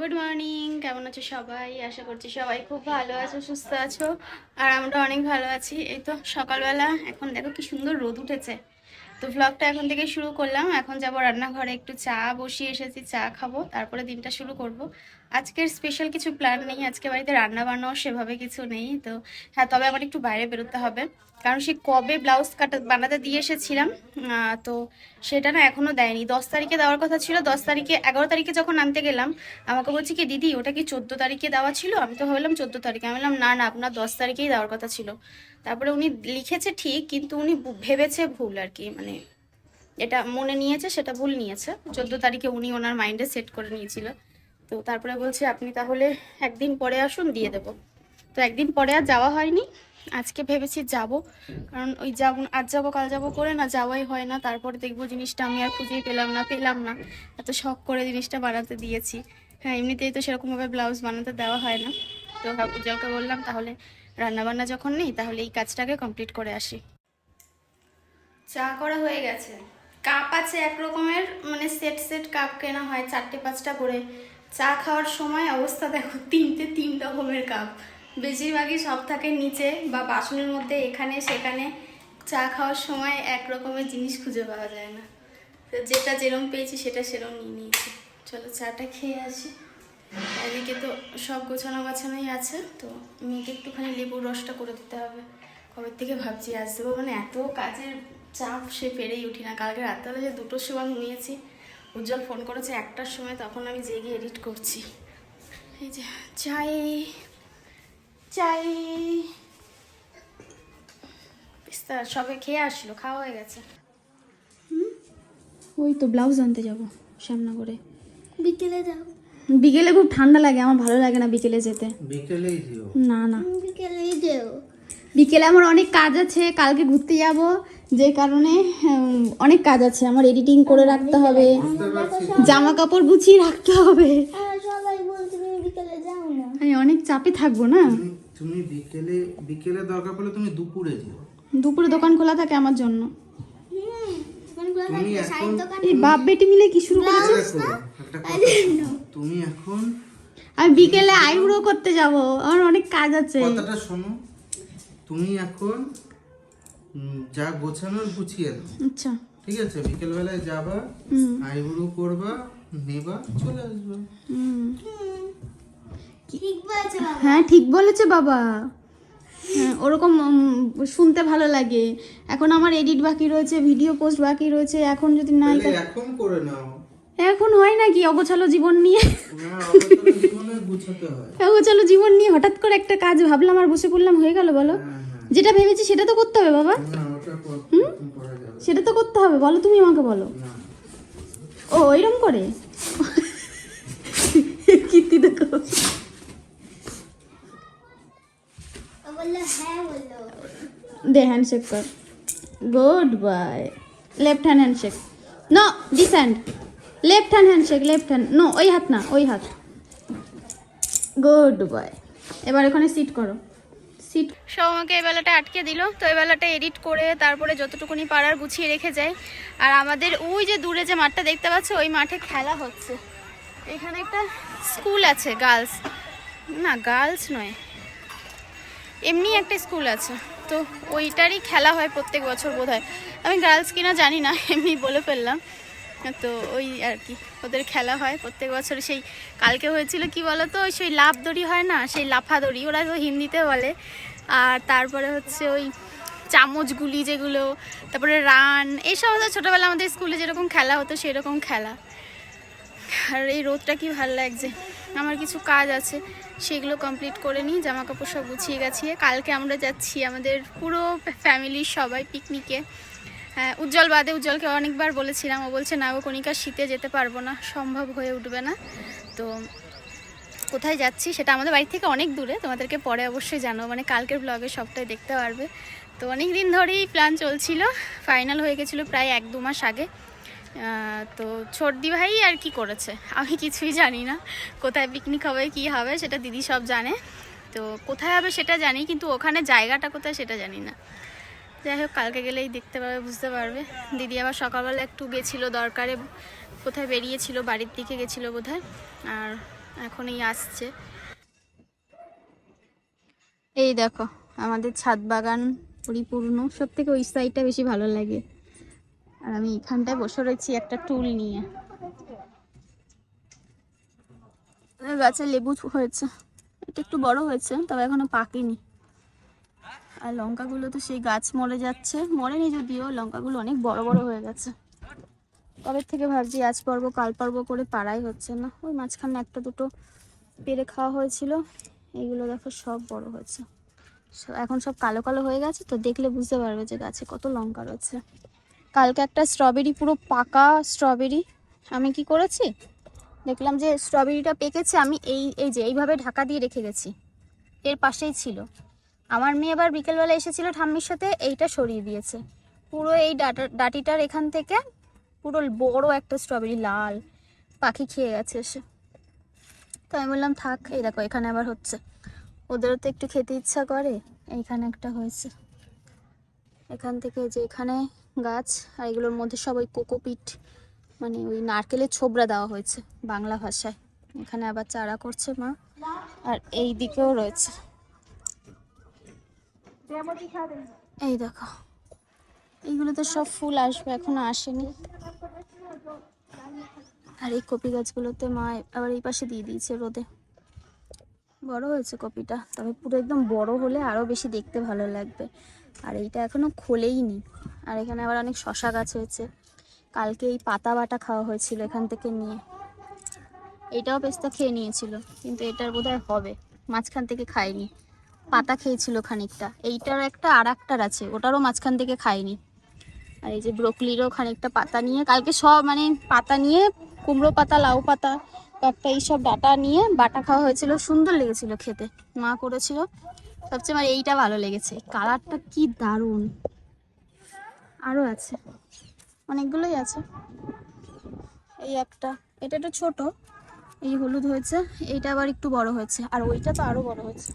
Good morning কেমন আছো সবাই? আশা করছি সবাই খুব ভালো আছো, সুস্থ আছো। আর আমরা অনেক ভালো আছি। এই তো সকালবেলা, এখন দেখো কি সুন্দর রোদ উঠেছে। তো ব্লগটা এখন থেকে শুরু করলাম। এখন যাব রান্নাঘরে, একটু চা বসিয়ে এসেছি, চা খাব, তারপরে দিনটা শুরু করব। আজকের স্পেশাল কিছু প্ল্যান নেই, আজকে বাড়িতে রান্না বান্নাও সেভাবে কিছু নেই, তো হ্যাঁ তবে আমার একটু বাইরে বেরোতে হবে। কারণ সে কবে ব্লাউজ কাটা বানাতে দিয়ে এসেছিলাম তো সেটা না এখনও দেয়নি। দশ তারিখে দেওয়ার কথা ছিল, দশ তারিখে, এগারো তারিখে যখন আনতে গেলাম, আমাকে বলছি কি, দিদি, ওটা কি চোদ্দ তারিখে দেওয়া ছিল? আমি তো ভাবলাম চোদ্দ তারিখে। আমি বললাম, না না, আপনার দশ তারিখেই দেওয়ার কথা ছিল। তারপরে উনি লিখেছে ঠিক, কিন্তু উনি ভেবেছে ভুল আর কি মানে এটা মনে নিয়েছে, সেটা ভুল নিয়েছে। চোদ্দ তারিখে উনি ওনার মাইন্ডে সেট করে নিয়েছিল। তো তারপরে বলছে, আপনি তাহলে একদিন পরে আসুন, দিয়ে দেবো। তো একদিন পরে আর যাওয়া হয়নি। আজকে ভেবেছি যাব, কারণ ওই যাব, আজ যাব, কাল যাব করে না, যাওয়াই হয় না। তারপরে দেখব জিনিসটা আমি আর খুঁজেই পেলাম না পেলাম না। এত শখ করে জিনিসটা বানাতে দিয়েছি। হ্যাঁ এমনিতেই তো সেরকমভাবে ব্লাউজ বানাতে দেওয়া হয় না। তো পূজাকে বললাম, তাহলে রান্নাবান্না যখন নেই, তাহলে এই কাজটাকে কমপ্লিট করে আসি। চা করা হয়ে গেছে। কাপ আছে এক রকমের মানে সেট সেট কাপ কেনা হয়, চারটে, পাঁচটা করে। চা খাওয়ার সময় অবস্থা দেখো, তিনটে তিন রকমের কাপ। বেশিরভাগই সব থাকে নিচে বা বাসনের মধ্যে, এখানে, সেখানে। চা খাওয়ার সময় এক রকমের জিনিস খুঁজে পাওয়া যায় না। তো যেটা যেরম পেয়েছি, সেটা সেরম নিয়ে নিয়েছি। চলো চাটা খেয়ে আসি। এদিকে তো সব গোছানো গাছানোই আছে, তো মেয়েকে একটুখানি লেবুর রসটা করে দিতে হবে। কবে থেকে ভাবছি, আজ দেবো মানে এত কাজের চাপ সে পেরেই উঠি না। কালকে রাত্রেবেলা যে দুটোর সময় ঘুমিয়েছি উজ্জ্বল ফোন করেছে একটার সময় তখন আমি জেগে এডিট করছি। এই যে চাই চাই। পিস্তা সবে খেয়ে আসলো খাওয়া হয়ে গেছে। ওই তো ব্লাউজ আনতে যাব শ্যামনগরে। বিকেলে যাও। বিকেলে খুব ঠান্ডা লাগে আমার ভালো লাগে না বিকেলে যেতে। বিকেলেই দিও না না। বিকেলেই যেও। বিকেলে আমার অনেক কাজ আছে কালকে ঘুরতে যাব যে কারণে অনেক কাজ আছে আমার এডিটিং করে রাখতে হবে জামা কাপড় গুছিয়ে রাখতে হবে। আর সবাই বলছে তুমি বিকেলে যাও না। আমি অনেক চাপে থাকব না? তুমি বিকেলে বিকেলে দরকার পড়লে তুমি দুপুরে যেও। দুপুরে দোকান খোলা থাকে আমার জন্য। তুমি এখন এই বাপ বেটি মিলে কি শুরু করেছে? দেখো তুমি এখন আমি বিকেলে আইব্রো করতে যাব আমার অনেক কাজ আছে। কথাটা শোনো তুমি এখন যা গোছানোর গুছিয়ে দাও আচ্ছা। ঠিক আছে? বিকেল বেলায় যাবা হুম। আইব্রো করবা নেবা চলে আসবা। ঠিক বলেছে বাবা? হ্যাঁ ঠিক বলেছে বাবা। হ্যাঁ ওরকম শুনতে ভালো লাগে। এখন আমার এডিট বাকি রয়েছে ভিডিও পোস্ট বাকি রয়েছে। এখন যদি না এখন করে নাও। এখন হয় নাকি অগোছালো জীবন নিয়ে? অগোছালো জীবনে গুছাতে হয়। অগোছালো জীবন নিয়ে হঠাৎ করে একটা কাজ ভাবলাম আর বসে পড়লাম হয়ে গেল বলো। হ্যাঁ হ্যাঁ। যেটা ভেবেছি সেটা তো করতে হবে বাবা। যাবে। সেটা তো করতে হবে বলো তুমি আমাকে বলো। ও ওইরকম করে? কীর্তি দেখো। ও বলল হ্যাঁ বলল। দে হ্যান্ডশেক কর। Good by left hand handshake no this hand left hand handshake left hand no ওই হাত না, ওই হাত। গুড বয় এবার এখানে সিট করো। সিট সব আমাকে এই বেলাটা আটকে দিল, তো এই বেলাটা এডিট করে তারপরে যতটুকুনি পাড়ার গুছিয়ে রেখে যায় আর আমাদের ওই যে দূরে যে মাঠটা দেখতে পাচ্ছ, ওই মাঠে খেলা হচ্ছে। এখানে একটা স্কুল আছে গার্লস না গার্লস নয়। এমনি একটা স্কুল আছে। তো ওইটারই খেলা হয় প্রত্যেক বছর বোধ আমি গার্লস কিনা জানি না, এমনি বলে ফেললাম। তো ওই আর কি, ওদের খেলা হয় প্রত্যেক বছর। সেই কালকে হয়েছিল কি বলো তো সেই লাফ দড়ি হয় না? সেই লাফা দড়ি ওরা তো হিন্দিতে বলে। আর তারপরে হচ্ছে ওই চামচগুলি যেগুলো, তারপরে রান এই সমস্ত ছোটোবেলা আমাদের স্কুলে যেরকম খেলা হতো সেরকম খেলা। আর এই রোদটা কি ভালো লাগছে? আমার কিছু কাজ আছে, সেগুলো কমপ্লিট করে নিই জামা কাপড় সব গুছিয়ে গেছিয়ে। কালকে আমরা যাচ্ছি আমাদের পুরো ফ্যামিলির সবাই পিকনিকে হ্যাঁ উজ্জ্বল বাদে উজ্জ্বলকে অনেকবার বলেছিলাম, ও বলছে, না গো কণিকা, শীতে যেতে পারব না, সম্ভব হয়ে উঠবে না। তো কোথায় যাচ্ছি সেটা আমাদের বাড়ি থেকে অনেক দূরে, তোমাদেরকে পরে অবশ্যই জানো মানে কালকের ব্লগে সবটাই দেখতে পারবে। তো অনেক দিন ধরেই প্ল্যান চলছিল ফাইনাল হয়ে গেছিল প্রায় এক দু মাস আগে। তো ছোটদি ভাই আর কি করেছে? আমি কিছুই জানি না, কোথায় পিকনিক হবে, কি হবে, সেটা দিদি সব জানে। তো কোথায় হবে সেটা জানি, কিন্তু ওখানে জায়গাটা কোথায় সেটা জানি না। যাই হোক, কালকে গেলেই দেখতে পাবে, বুঝতে পারবে। দিদি আবার সকালবেলা একটু গেছিল দরকারে, কোথায় বেরিয়েছিল, বাড়ির দিকে গেছিল বোধহয়, আর এখন এই আসছে। এই দেখো, আমাদের ছাদ বাগান পরিপূর্ণ। সব থেকে ওই সাইডটা বেশি ভালো লাগে? আর আমি এখানটায় বসে রয়েছি একটা টুল নিয়ে। গাছে লেবু হয়েছে। এটা একটু বড় হয়েছে, তবে এখনও পাকেনি। আর লঙ্কাগুলো তো সেই গাছ মরে যাচ্ছে। মরেনি যদিও, লঙ্কাগুলো অনেক বড় বড় হয়ে গেছে। কবে থেকে ভাবছি, আজ পর্ব, কাল পর্ব করে পাড়াই হচ্ছে না। ওই মাঝখানে একটা দুটো পেরে খাওয়া হয়েছিল। এইগুলো দেখো সব বড় হয়েছে। এখন সব কালো কালো হয়ে গেছে তো দেখলে বুঝতে পারবে যে গাছে কত লঙ্কা রয়েছে। কালকে একটা স্ট্রবেরি পুরো পাকা স্ট্রবেরি আমি কি করেছি? দেখলাম যে স্ট্রবেরিটা পেকেছে, আমি এই এই যে এইভাবে ঢাকা দিয়ে রেখে গেছি। এর পাশেই ছিল। আমার মেয়ে আবার বিকেলবেলা এসেছিল ঠাম্মির সাথে, এইটা সরিয়ে দিয়েছে। পুরো এই ডাটা, ডাটিটার এখান থেকে পুরো বড় একটা স্ট্রবেরি লাল পাখি খেয়ে গেছে এসে তো আমি বললাম, থাক, এই দেখো, এখানে আবার হচ্ছে। ওদেরও তো একটু খেতে ইচ্ছা করে, এইখানে একটা হয়েছে। এখান থেকে যে এখানে গাছ, আর এগুলোর মধ্যে সব ওই কোকোপিট মানে ওই নারকেলের ছোবড়া দেওয়া হয়েছে বাংলা ভাষায়। এখানে আবার চারা করছে মা, আর এই দিকেও রয়েছে। এই দেখো। এইগুলোতে সব ফুল আসবে, এখনও আসেনি। আর এই কপি গাছগুলোতে মা আবার এই পাশে দিয়ে দিয়েছে রোদে। বড় হয়েছে কপিটা, তবে পুরো একদম বড় হলে আরও বেশি দেখতে ভালো লাগবে। আর এইটা এখনও খোলেইনি। আর এখানে আবার অনেক শশা গাছ হয়েছে। কালকে এই পাতা বাটা খাওয়া হয়েছিল এখান থেকে নিয়ে। এটাও পেস্তা খেয়ে নিয়েছিল, কিন্তু এটার বোধহয় হবে। মাঝখান থেকে খায়নি পাতা খেয়েছিল খানিকটা। এইটার একটা আর একটার আছে, ওটারও মাঝখান থেকে খায়নি। আর এই যে ব্রোকলিরও খানিকটা পাতা নিয়ে, কালকে সব মানে পাতা নিয়ে, কুমড়ো পাতা, লাউ পাতা একটা এইসব ডাটা নিয়ে বাটা খাওয়া হয়েছিল। সুন্দর লেগেছিল খেতে, মা করেছিল। সবচেয়ে আমার এইটা ভালো লেগেছে। কালারটা কি দারুণ। আরও আছে, অনেকগুলোই আছে। এই একটা, এটা একটু ছোট, এই হলুদ হয়েছে, এইটা আবার একটু বড় হয়েছে, আর ওইটা তো আরও বড় হয়েছে।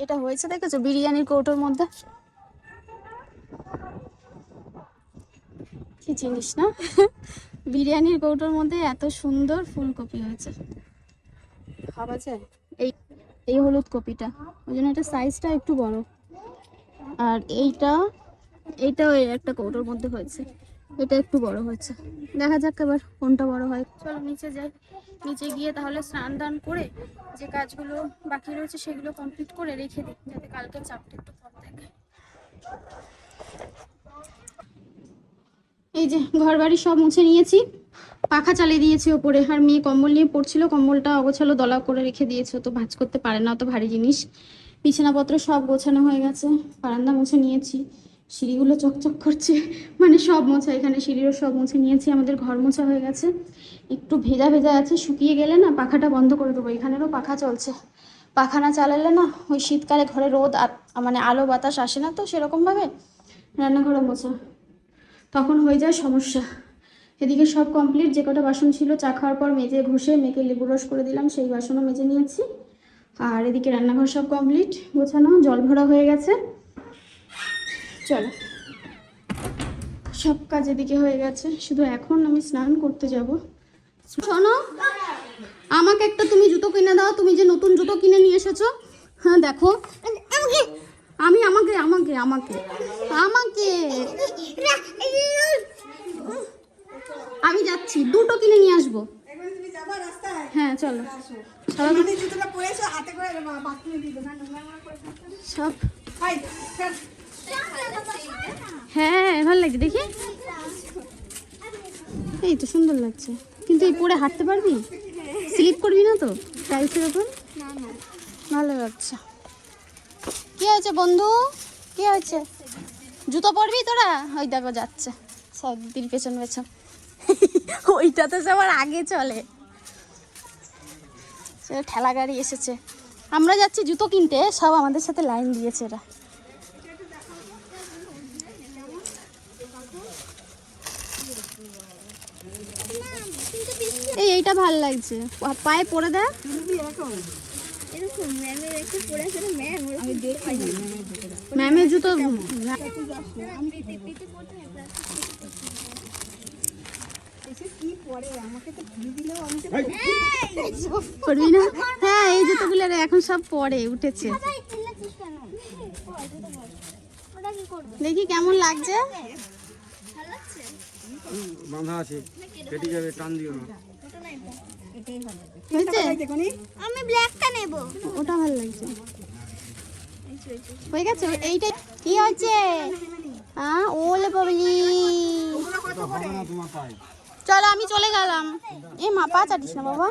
এটা হয়েছে, দেখেছ? বিরিয়ানির কৌটোর মধ্যে? কি জিনিস, না? বিরিয়ানির কৌটোর মধ্যে এত সুন্দর ফুলকপি হয়েছে। এই এই হলুদ কপিটা। ওই জন্য এটা সাইজটা একটু বড়। আর এইটা, এইটাও এই একটা কৌটোর মধ্যে হয়েছে। এটা একটু বড় হয়েছে। দেখা যাক এবার কোনটা বড় হয়। চলো নিচে যাই। নিচে গিয়ে তাহলে স্নান দান করে যে কাজগুলো বাকি রয়েছে সেগুলো কমপ্লিট করে রেখে দিই, যাতে কালকে চাপটা একটু কম থাকে। এই যে ঘর বাড়ি সব মুছে নিয়েছি। পাখা চালিয়ে দিয়েছি ওপরে। আর মেয়ে কম্বল নিয়ে পড়ছিল, কম্বলটা অগোছালো দলা করে রেখে দিয়েছে। তো ভাঁজ করতে পারে না, অত ভারী জিনিস। বিছানাপত্র সব গোছানো হয়ে গেছে। বারান্দা মুছে নিয়েছি। সিঁড়িগুলো চকচক করছে। মানে সব মোছা, এখানে সিঁড়িরও সব মুছে নিয়েছি, আমাদের ঘর মোছা হয়ে গেছে। একটু ভেজা ভেজা আছে, শুকিয়ে গেলে না পাখাটা বন্ধ করে দেবো, এখানেরও পাখা চলছে। পাখা না চালালে না ওই শীতকালে ঘরে রোদ মানে আলো বাতাস আসে না তো সেরকমভাবে। রান্নাঘরে মোছা। তখন হয়ে যায় সমস্যা। এদিকে সব কমপ্লিট যে কটা বাসন ছিল, চা খাওয়ার পর মেজে ঘষে মেখে লেবু রস করে দিলাম, সেই বাসনও মেজে নিয়েছি। আর এদিকে রান্নাঘর সব কমপ্লিট গোছানো, জল ভরা হয়ে গেছে। চলো। সব কাজ এদিকে হয়ে গেছে। শুধু এখন আমি স্নান করতে যাব। শোনো আমাকে একটা তুমি জুতো কিনে দাও। তুমি যে নতুন জুতো কিনে নিয়ে এসেছ হ্যাঁ দেখো। আমি আমাকে আমাকে আমাকে আমাকে। আমি যাচ্ছি দুটো কিনে নিয়ে আসব। হ্যাঁ চলো। সব হ্যাঁ ভালো লাগছে, দেখি। এই তো সুন্দর লাগছে। কিন্তু এই পরে হাঁটতে পারবি? স্লিপ করবি না তো? টাইলসের ওপর? ভালো লাগছে। কি হয়েছে বন্ধু? কি হয়েছে? জুতো পরবি তোরা? ওই দেখো, যাচ্ছে। সব দিন পেছন পেছন। ওইটা তো সবার আগে চলে। ঠেলা গাড়ি এসেছে। আমরা যাচ্ছি জুতো কিনতে, সব আমাদের সাথে লাইন দিয়েছে এরা। এইটা ভালো লাগছে। পায়ে পরে দেখ ম্যামের জুতো হ্যাঁ এই জুতোগুলো এখন সব পরে উঠেছে। দেখি কেমন লাগছে। বাঁধা আছে, কেটে যাবে, টান দিও না। আমি ব্ল্যাকটা নেব। ওটা ভালো লাগছে। হয়ে গেছে? এইটা কি হচ্ছে হ্যাঁ ওলে চলো আমি চলে গেলাম। এ মা পা চাটিস না বাবা।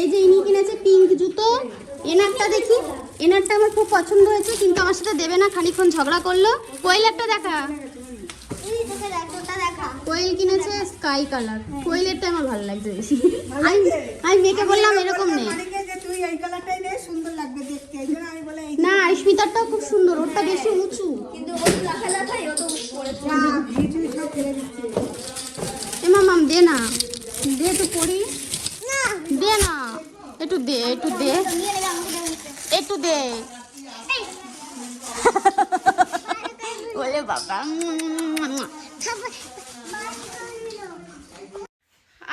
এই যে ইনি কিনেছে পিঙ্ক জুতো। এনারটা দেখি। এনারটা আমার খুব পছন্দ হয়েছে কিন্তু আমার সাথে দেবে না খানিকক্ষণ ঝগড়া করল। কোয়েল একটা দেখা এই তোকে দেখ ওটা দেখা কোয়েল কিনেছে স্কাই কালার। কোয়েলেরটা আমার ভালো লাগছে বেশি। আমি আমি মেয়েকে বললাম এরকম নেই। মানিকে যে তুই এই কালারটাই নে সুন্দর লাগবে দেখতে। এই জন্য আমি বলে এই না আইস্মিতারটাও খুব সুন্দর ওরটা বেশি উঁচু। কিন্তু ও তো লাফা লাফাই ও তো না ভিজুই সব ফেলে দিচ্ছে। এ মামাম দে না। দে একটু পড়ি দে না। একটু দে একটু দে। একটু দে। বলে বাবা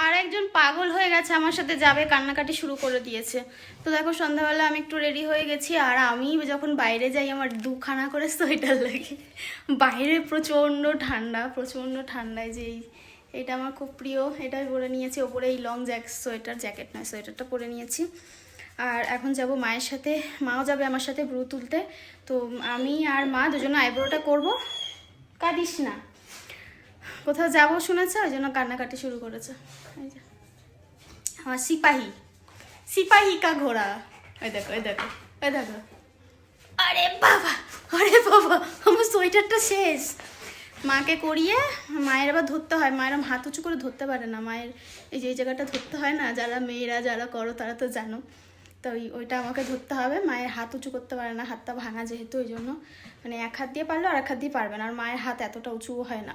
আর একজন পাগল হয়ে গেছে, আমার সাথে যাবে, কান্নাকাটি শুরু করে দিয়েছে। তো দেখো, সন্ধ্যাবেলা আমি একটু রেডি হয়ে গেছি, আর আমি যখন বাইরে যাই, আমার দুখানা করে সোয়েটার লাগে। বাইরে প্রচণ্ড ঠান্ডা, প্রচণ্ড ঠান্ডায় যে এটা আমার খুব প্রিয় এটা পরে নিয়েছি। ওপরে এই লং জ্যাক সোয়েটার জ্যাকেট নয়, সোয়েটারটা পরে নিয়েছি। আর এখন যাব মায়ের সাথে, মাও যাবে আমার সাথে ব্রু তুলতে। তো আমি আর মা দুজনে আইব্রোটা করব। কাঁদিস না। কোথাও যাব শুনেছে? ওই জন্য কান্নাকাটি শুরু করেছে। আমার সিপাহী। সিপাহী কা ঘোড়া। ওই দেখো ওই দেখো ওই দেখো। আরে বাবা আরে বাবা, আমার সোয়েটারটা শেষ। মাকে করিয়ে মায়ের আবার ধরতে হয়। মায়ের হাত উঁচু করে ধরতে পারে না। মায়ের এই যে জায়গাটা ধরতে হয় না। যারা মেয়েরা যারা করো, তারা তো জানো। তো ওই, ওইটা আমাকে ধরতে হবে। মায়ের হাত উঁচু করতে পারে না, হাতটা ভাঙা যেহেতু, ওই জন্য। মানে এক হাত দিয়ে পারল আর এক হাত দিয়ে পারবে না। আর মায়ের হাত এতটা উঁচুও হয় না।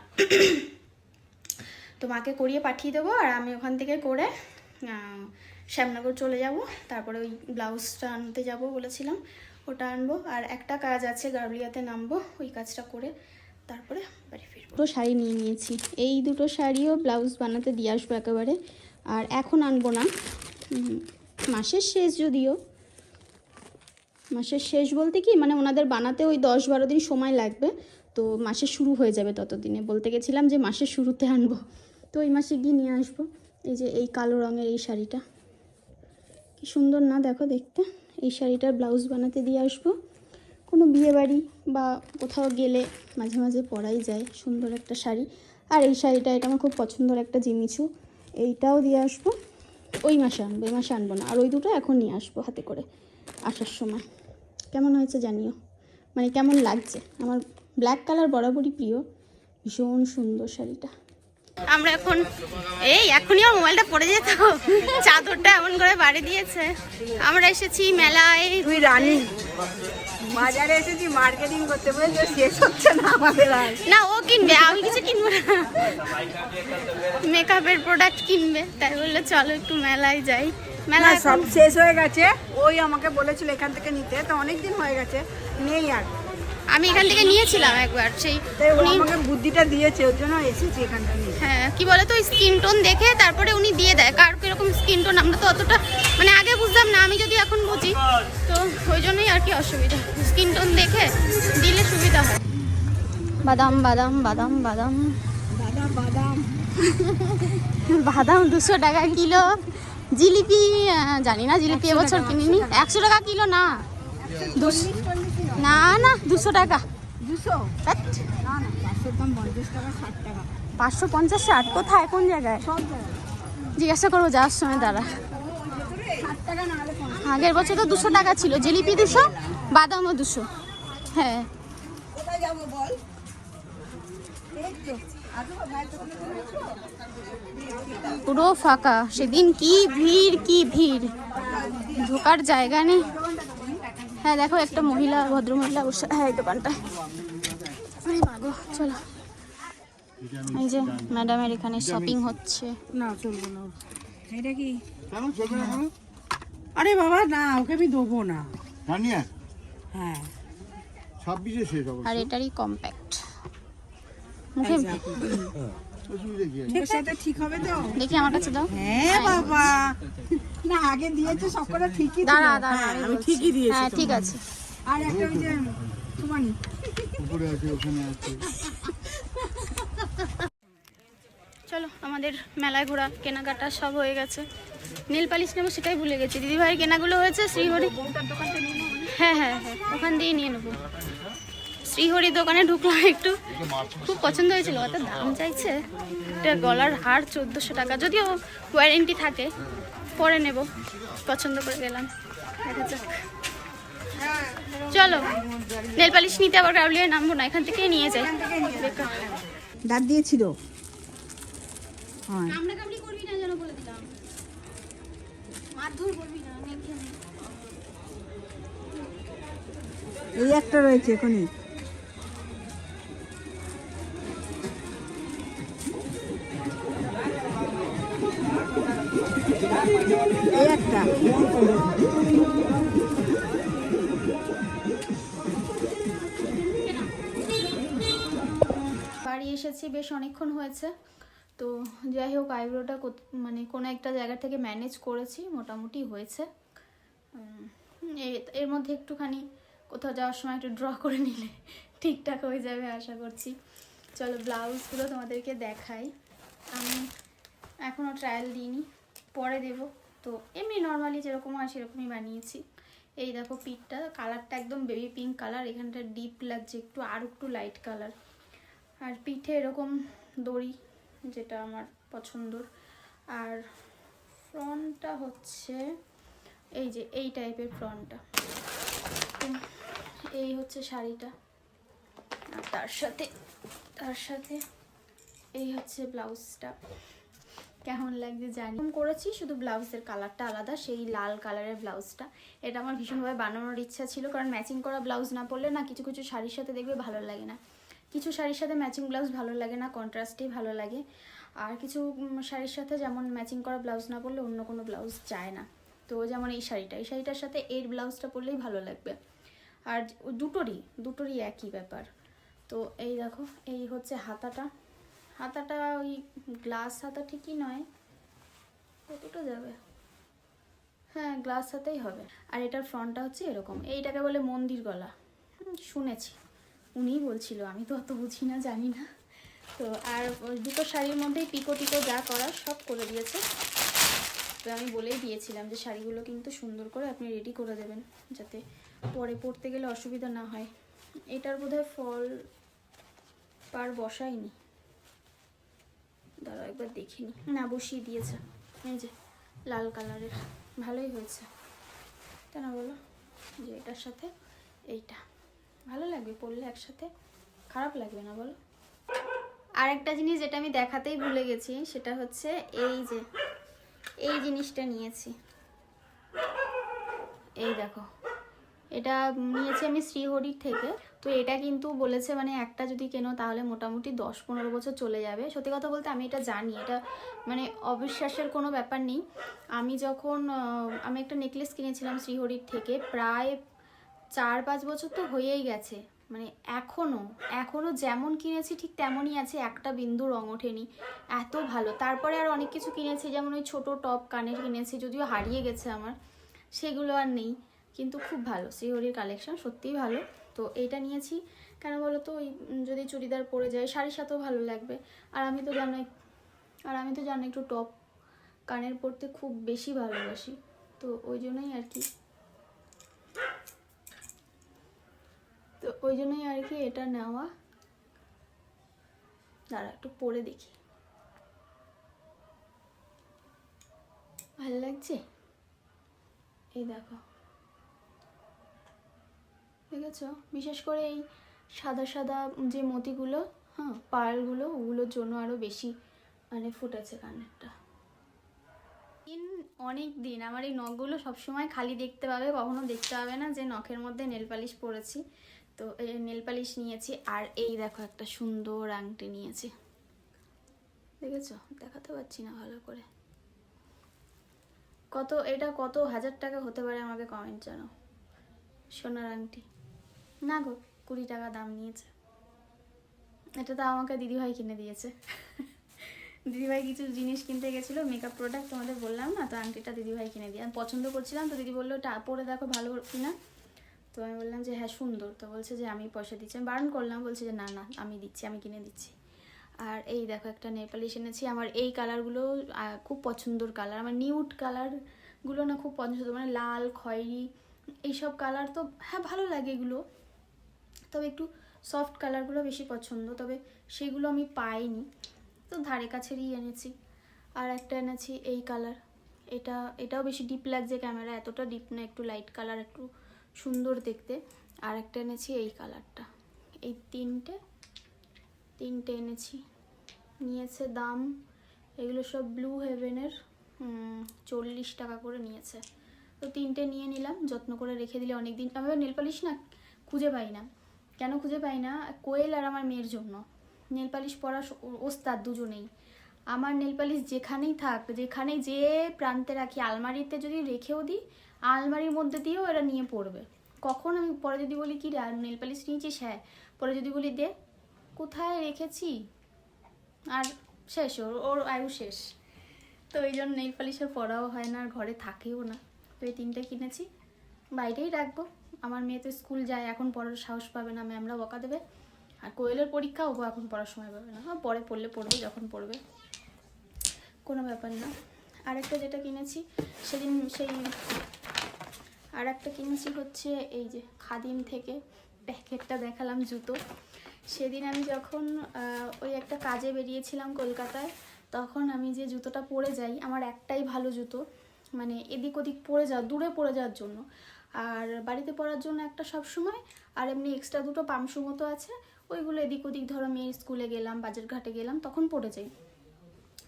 তো মাকে করিয়ে পাঠিয়ে দেবো, আর আমি ওখান থেকে করে শ্যামনগর চলে যাব। তারপরে ওই ব্লাউজটা আনতে যাব বলেছিলাম। ওটা আনব। আর একটা কাজ আছে গার্লিয়াতে নামবো, ওই কাজটা করে তারপরে বাড়ি ফিরবো। দুটো শাড়ি নিয়ে নিয়েছি। এই দুটো শাড়িও ব্লাউজ বানাতে দিয়ে আসব একেবারে। আর এখন আনব না। মাসের শেষ যদিও। মাসের শেষ বলতে কি মানে ওনাদের বানাতে ওই দশ বারো দিন সময় লাগবে। তো মাসে শুরু হয়ে যাবে ততদিনে। বলতে গেছিলাম যে মাসের শুরুতে আনব। তো ওই মাসে গিয়ে নিয়ে আসব। এই যে এই কালো রঙের এই শাড়িটা। কি সুন্দর না, দেখো দেখতে। এই শাড়িটার ব্লাউজ বানাতে দিয়ে আসব। কোনো বিয়েবাড়ি বা কোথাও গেলে মাঝে মাঝে পরাই যায়। সুন্দর একটা শাড়ি। আর এই শাড়িটা, এটা আমার খুব পছন্দের একটা জিমিচু। এইটাও দিয়ে আসব। ওই মাসে আনব এই মাসে আনব না। আর ওই দুটো এখন নিয়ে আসব হাতে করে আসার সময়। কেমন হয়েছে জানিও? মানে কেমন লাগছে? আমার ব্ল্যাক কালার বরাবরই প্রিয়। ভীষণ সুন্দর শাড়িটা। আমরা এখন এই এখনই আমার মোবাইলটা পড়ে যেত। চাদরটা এমন করে বাড়ি দিয়েছে। আমরা এসেছি মেলায়। তুই রানী। বাজারে এসেছি মার্কেটিং করতে বলছে শেষ হচ্ছে না আমাদের আর। না ও কিনবে আমি কিছু কিনবো না। মেকআপের প্রোডাক্ট কিনবে তাই বলল চলো একটু মেলায় যাই। মেলা সব শেষ হয়ে গেছে। ওই আমাকে বলেছিল এখান থেকে নিতে তো অনেক দিন হয়ে গেছে নেই আর। আমি এখান থেকে নিয়েছিলাম একবার সেই উনি আমাকে বুদ্ধিটা দিয়েছে ওর জন্য এসেছি এখানটা নিয়ে। হ্যাঁ কি বলে তো স্কিন টোন দেখে তারপরে উনি দিয়ে দেয়। কার কীরকম স্কিন টোন আমরা তো অতটা মানে আগে বুঝতাম না আমি যদি এখন বুঝি তো ওই জন্যই আর কি অসুবিধা। স্কিন টোন দেখে দিলে সুবিধা হয়। বাদাম বাদাম বাদাম বাদাম। বাদাম বাদাম। বাদাম দুশো টাকা কিলো। জিলিপি জানি না জিলিপি এবছর কিনিনি। একশো টাকা। কিলো না। না না দুশো টাকা। পাঁচশো পঞ্চাশ ষাট কোথায়? কোন জায়গায়। জিজ্ঞাসা করব যাওয়ার সময় দাঁড়া ষাট টাকা না হলে পঞ্চাশ আগের বছর তো দুশো টাকা ছিল জিলিপি দুশো বাদামও দুশো। হ্যাঁ। পুরো ফাঁকা সেদিন কি ভিড় কি ভিড়। ঢোকার জায়গা নেই। হ্যাঁ দেখো একটা মহিলা ভদ্র মহিলা বসে হ্যাঁ এই মাগো চলো। এই যে ম্যাডামের এখানে শপিং হচ্ছে। না চলবো না। এটা কি? আরে বাবা না ওকে আমি দেবো না। জানিয়ে হ্যাঁ। ছাব্বিশে শেষ আর এটারই কম্প্যাক্ট মুখে সাথে ঠিক হবে তো? দেখি আমার কাছে দাও। হ্যাঁ বাবা। না আগে দিয়েছে ঠিকই ছিল। দাঁড়া দাঁড়া হ্যাঁ, আমি আমি ঠিকই দিয়েছি হ্যাঁ ঠিক আছে। আর একটা ওই যে তোমানি চলো আমাদের মেলায় ঘোরা কেনাকাটা সব হয়ে গেছে। নীল পালিশ নেব সেটাই ভুলে গেছি। দিদিভাইয়ের কেনাগুলো হয়েছে শ্রীহরি হ্যাঁ হ্যাঁ হ্যাঁ ওখান দিয়ে নিয়ে নেব। শ্রীহরি দোকানে ঢুকলাম একটু। খুব পছন্দ হয়েছিল অত দাম চাইছে। এটা গলার হার চোদ্দোশো টাকা যদিও ওয়ারেন্টি থাকে। পরে নেব পছন্দ করে গেলাম। দেখা যাক। চলো নেল পালিশ নিতে আবার গাউলিয়ায় নামবো না এখান থেকেই নিয়ে যাই। দাঁত দিয়েছিল। হ্যাঁ কামড়া কামড়ি করবি না যেন বলে দিলাম মারধর করবি না নেল খেয়ে নে। এই একটা রয়েছে এখনই। এই একটা। বাড়ি এসেছি বেশ অনেকক্ষণ হয়েছে। তো যাই হোক, আইব্রোটা মানে কোনো একটা জায়গা থেকে ম্যানেজ করেছি, মোটামুটি হয়েছে। এর মধ্যে একটুখানি কোথাও যাওয়ার সময় একটু ড্র করে নিলে ঠিকঠাক হয়ে যাবে আশা করছি। চলো, ব্লাউজগুলো তোমাদেরকে দেখাই। আমি এখনও ট্রায়াল দিইনি, পরে দেব। তো এমনি নর্মালি যেরকম হয় সেরকমই বানিয়েছি। এই দেখো পিঠটা কালারটা একদম বেবি পিঙ্ক কালার এখানটা ডিপ লাগছে, একটু আর একটু লাইট কালার আর পিঠে এরকম দড়ি যেটা আমার পছন্দর। আর ফ্রন্টটা হচ্ছে এই যে এই টাইপের ফ্রন্টটা। এই হচ্ছে শাড়িটা। আর তার সাথে তার সাথে এই হচ্ছে ব্লাউজটা। কেমন লাগছে জানি। করেছি, শুধু ব্লাউজের কালারটা আলাদা, সেই লাল কালারের ব্লাউজটা। এটা আমার ভীষণভাবে বানানোর ইচ্ছা ছিল, কারণ ম্যাচিং করা ব্লাউজ না পরলে না কিছু কিছু শাড়ির সাথে দেখবে ভালো লাগে না। কিছু শাড়ির সাথে ম্যাচিং ব্লাউজ ভালো লাগে না কন্ট্রাস্টেই ভালো লাগে। আর কিছু শাড়ির সাথে যেমন ম্যাচিং করা ব্লাউজ না পরলে অন্য কোনো ব্লাউজ চায় না। তো যেমন এই শাড়িটা, এই শাড়িটার সাথে এর ব্লাউজটা পরলেই ভালো লাগবে। আর দুটোরই দুটোরই একই ব্যাপার। তো এই দেখো, এই হচ্ছে হাতাটা। হাতাটা ওই গ্লাস হাতা ঠিকই নয়। কতটা যাবে? হ্যাঁ গ্লাস হাতেই হবে। আর এটার ফ্রন্টটা হচ্ছে এরকম। এইটাকে বলে মন্দির গলা। শুনেছি। উনিই বলছিল, আমি তো অত বুঝি না, জানি না। তো আর দুটো শাড়ির মধ্যেই পিকো টিকো যা করা সব করে দিয়েছে। তো আমি বলেই দিয়েছিলাম যে শাড়িগুলো কিন্তু সুন্দর করে আপনি রেডি করে দেবেন, যাতে পরে পরতে গেলে অসুবিধা না হয়। এটার বোধহয় ফল পার বসাইনি দাঁড়াও, একবার দেখিনি না। বসিয়ে দিয়েছে। এই যে, লাল কালারের। ভালোই হয়েছে। তাই না বলো? যে এটার সাথে এইটা। ভালো লাগবে? পড়লে একসাথে? খারাপ লাগবে না, বলো। আর একটা জিনিস যেটা আমি দেখাতেই ভুলে গেছি, সেটা হচ্ছে এই যে, এই জিনিসটা নিয়েছি। এই দেখো, এটা নিয়েছি আমি শ্রীহরির থেকে। তো এটা কিন্তু বলেছে মানে একটা যদি কেনো তাহলে মোটামুটি দশ পনেরো বছর চলে যাবে। সত্যি কথা বলতে আমি এটা জানি, এটা মানে অবিশ্বাসের কোনো ব্যাপার নেই। আমি যখন আমি একটা নেকলেস কিনেছিলাম শ্রীহরির থেকে, প্রায় চার পাঁচ বছর তো হয়েই গেছে। মানে এখনও এখনও যেমন কিনেছি ঠিক তেমনই আছে, একটা বিন্দু রং ওঠেনি। এত ভালো। তারপরে আর অনেক কিছু কিনেছি, যেমন ওই ছোট টপ কানের কিনেছি, যদিও হারিয়ে গেছে আমার, সেগুলো আর নেই। কিন্তু খুব ভালো, শ্রীহরির কালেকশন সত্যিই ভালো। তো এইটা নিয়েছি, কেন বলো তো ওই যদি চুড়িদার পরে যায় শাড়ির সাথেও ভালো লাগবে। আর আমি তো জানো, আর আমি তো জানো একটু টপ কানের পরতে খুব বেশি ভালোবাসি। তো ওই জন্যই আর কি। তো ওই জন্যই আর কি এটা নেওয়া। দাঁড়া, একটু পরে দেখি। ভালো লাগছে? এই দেখো। দেখেছ? বিশেষ করে এই সাদা সাদা যে মতিগুলো হ্যাঁ পার্লগুলো ওগুলোর জন্য আরও বেশি মানে ফুটেছে কানেরটা। দিন অনেক দিন আমার এই নখগুলো সবসময় খালি দেখতে পাবে, কখনো দেখতে পাবে না যে নখের মধ্যে নেল পালিশ পরেছি। তো নেল পালিশ নিয়েছি, আর এই দেখো একটা সুন্দর আংটি নিয়েছি। দেখেছ? দেখাতে পারছি না ভালো করে। কত, এটা কত হাজার টাকা হতে পারে আমাকে কমেন্ট জানো সোনার আংটি। না গো, কুড়ি টাকা দাম নিয়েছে। এটা তো আমাকে দিদিভাই কিনে দিয়েছে। দিদিভাই কিছু জিনিস কিনতে গেছিল মেকআপ প্রোডাক্ট তোমাদের বললাম না, তো আংটিটা দিদিভাই কিনে দিয়ে। আমি পছন্দ করছিলাম, তো দিদি বলল ওটা পরে দেখো ভালো কিনা। তো আমি বললাম যে হ্যাঁ সুন্দর। তো বলছে যে, আমি পয়সা দিচ্ছি। আমি বারণ করলাম, বলছে যে, না না, আমি দিচ্ছি, আমি কিনে দিচ্ছি। আর এই দেখো একটা নেপালিশ এনেছি। আমার এই কালারগুলো খুব পছন্দর কালার আমার নিউড কালারগুলো না খুব পছন্দ মানে লাল, খয়েরি, এইসব কালার তো হ্যাঁ ভালো লাগে এগুলো। তবে একটু সফট কালারগুলো বেশি পছন্দ, তবে সেগুলো আমি পাইনি। তো ধারে কাছেরই এনেছি। আর একটা এনেছি এই কালার এটা, এটাও বেশি ডিপ লাগছে ক্যামেরা এতটা ডিপ না, একটু লাইট কালার একটু সুন্দর দেখতে। আর একটা এনেছি এই কালারটা। এই তিনটে তিনটে এনেছি। নিয়েছে দাম, এগুলো সব ব্লু হেভেনের চল্লিশ টাকা করে নিয়েছে। তো তিনটে নিয়ে নিলাম, যত্ন করে রেখে দিলে অনেক দিন আমি নেল পালিশ না, খুঁজে পাই না। কেন খুঁজে পাই না? কোয়েল আর আমার মেয়ের জন্য। নেল পালিশ পরা ওস্তাদ দুজনেই। আমার নেল পালিশ যেখানেই থাক যেখানেই যে প্রান্তে রাখি, আলমারিতে যদি রেখেও দিই আলমারির মধ্যে দিয়েও এরা নিয়ে পড়বে। কখন আমি, পরে যদি বলি, কি রে নেল পালিশ নিয়েছিস? হ্যাঁ। পরে যদি বলি, দে, কোথায় রেখেছি? আর শেষ, ওর ওর আয়ু শেষ। তো এই জন্য নেল পালিশের পড়াও হয় না, আর ঘরে থাকেও না। তো এই তিনটে কিনেছি। বাইরেই রাখব। আমার মেয়ে তো স্কুল যায়, এখন পড়ার সাহস পাবে না ম্যামরা বকা দেবে। আর কোয়েলের পরীক্ষা হব এখন পড়ার সময় পাবে না। হ্যাঁ পরে পড়লে পড়বে, যখন পড়বে। কোনো ব্যাপার না। আরেকটা যেটা কিনেছি, সেদিন সেই আর একটা কিনেছি হচ্ছে এই যে খাদিম থেকে। প্যাকেটটা দেখালাম জুতো। সেদিন আমি যখন ওই একটা কাজে বেরিয়েছিলাম কলকাতায়, তখন আমি যে জুতোটা পরে যাই, আমার একটাই ভালো জুতো মানে এদিক ওদিক পরে যাওয়া, দূরে পরে যাওয়ার জন্য। আর বাড়িতে পরার জন্য একটা সব সময় আর এমনি এক্সট্রা দুটো পামসু মতো আছে, ওইগুলো এদিক ওদিক ধরো মেয়ের স্কুলে গেলাম বাজার ঘাটে গেলাম, তখন পরে যাই।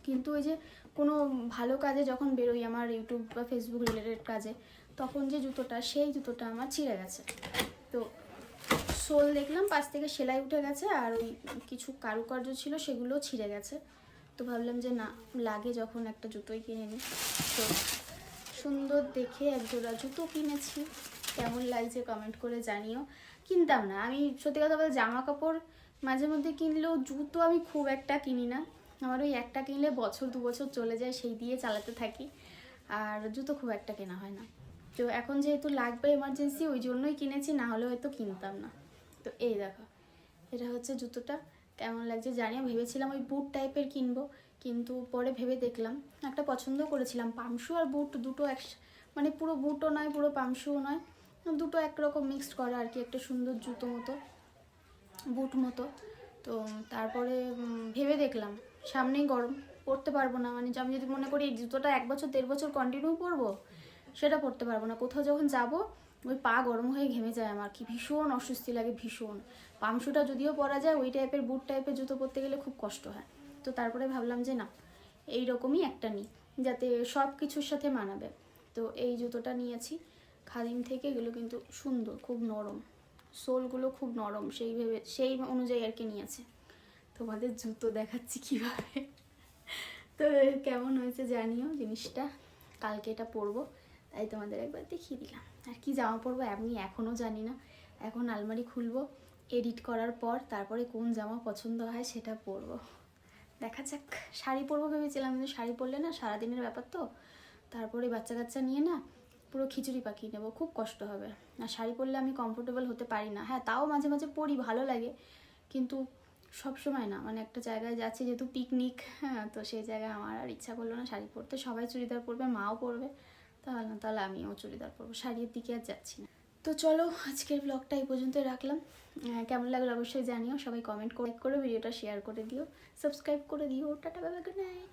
কিন্তু ওই যে কোনো ভালো কাজে যখন বেরোই আমার ইউটিউব বা ফেসবুক রিলেটেড কাজে, তখন যে জুতোটা, সেই জুতোটা আমার ছিঁড়ে গেছে। তো সোল দেখলাম, পাশ থেকে সেলাই উঠে গেছে আর ওই কিছু কারুকার্য ছিল সেগুলো ছিঁড়ে গেছে। তো ভাবলাম যে না, লাগে যখন একটা জুতোই কিনে নিই। তো সুন্দর দেখে এক জোড়া জুতো কিনেছি। কেমন লাগছে কমেন্ট করে জানিও। কিনতাম না, আমি সত্যি কথা বলতে জামা কাপড় মাঝে মধ্যে কিনলেও জুতো আমি খুব একটা কিনি না। আমার ওই একটা কিনলে বছর, দু বছর চলে যায়, সেই দিয়ে চালাতে থাকি। আর জুতো খুব একটা কেনা হয় না। তো এখন যেহেতু লাগবে এমার্জেন্সি ওই জন্যই কিনেছি, না হলে হয়তো কিনতাম না। তো এই দেখো, এটা হচ্ছে জুতোটা। কেমন লাগছে জানিও ভেবেছিলাম ওই বুট টাইপের কিনবো, কিন্তু পরে ভেবে দেখলাম। একটা পছন্দ করেছিলাম পামশু আর বুট দুটো এক মানে পুরো বুটও নয়, পুরো পামশুও নয়। দুটো একরকম মিক্সড করা আর কি, একটা সুন্দর জুতো মতো বুট মতো। তো তারপরে ভেবে দেখলাম। সামনেই গরম পরতে পারব না। মানে আমি যদি মনে করি এই জুতোটা এক বছর, দেড় বছর কন্টিনিউ পরবো, সেটা পরতে পারব না। কোথাও যখন যাব, ওই পা গরম হয়ে ঘেমে যায় আমার। কি ভীষণ অস্বস্তি লাগে, ভীষণ। পামশুটা যদিও পরা যায়, ওই টাইপের বুট টাইপের জুতো পরতে গেলে খুব কষ্ট হয়। তো তারপরে ভাবলাম যে না এই রকমই একটা নিই, যাতে সব কিছুর সাথে মানাবে। তো এই জুতোটা নিয়েছি। খাদিম থেকে এগুলো কিন্তু সুন্দর, খুব নরম। সোলগুলো খুব নরম, সেই ভেবে, সেই অনুযায়ী আর কি নিয়েছে। তোমাদের জুতো দেখাচ্ছি কীভাবে। তো কেমন হয়েছে জানিও জিনিসটা। কালকে এটা পরবো, তাই তোমাদের একবার দেখিয়ে দিলাম। আর কি জামা পরবো আমি এখনও জানি না। এখন আলমারি খুলবো, এডিট করার পর তারপরে কোন জামা পছন্দ হয় সেটা পরবো। দেখা যাক, শাড়ি পরবো ভেবেছিলাম, কিন্তু শাড়ি পরলে না সারাদিনের ব্যাপার তো। তারপরে বাচ্চা কাচ্চা নিয়ে না পুরো খিচুড়ি পাকিয়ে নেব, খুব কষ্ট হবে। আর শাড়ি পরলে আমি কমফোর্টেবল হতে পারি না। হ্যাঁ তাও মাঝে মাঝে পরি, ভালো লাগে। কিন্তু সব সময় না মানে একটা জায়গায় যাচ্ছি যেহেতু পিকনিক হ্যাঁ তো সেই জায়গায় আমার আর ইচ্ছা করল না শাড়ি পরতে। সবাই চুড়িদার পরবে, মাও পরবে। তাহলে না তাহলে আমিও চুড়িদার পরবো, শাড়ির দিকে আর যাচ্ছি না। তো চলো, আজকের ব্লগটা এই পর্যন্ত রাখলাম। কেমন লাগল অবশ্যই জানিও, সবাই কমেন্ট করে ভিডিওটা শেয়ার করে দিও সাবস্ক্রাইব করে দিও। টাটা বাবা গুড নাইট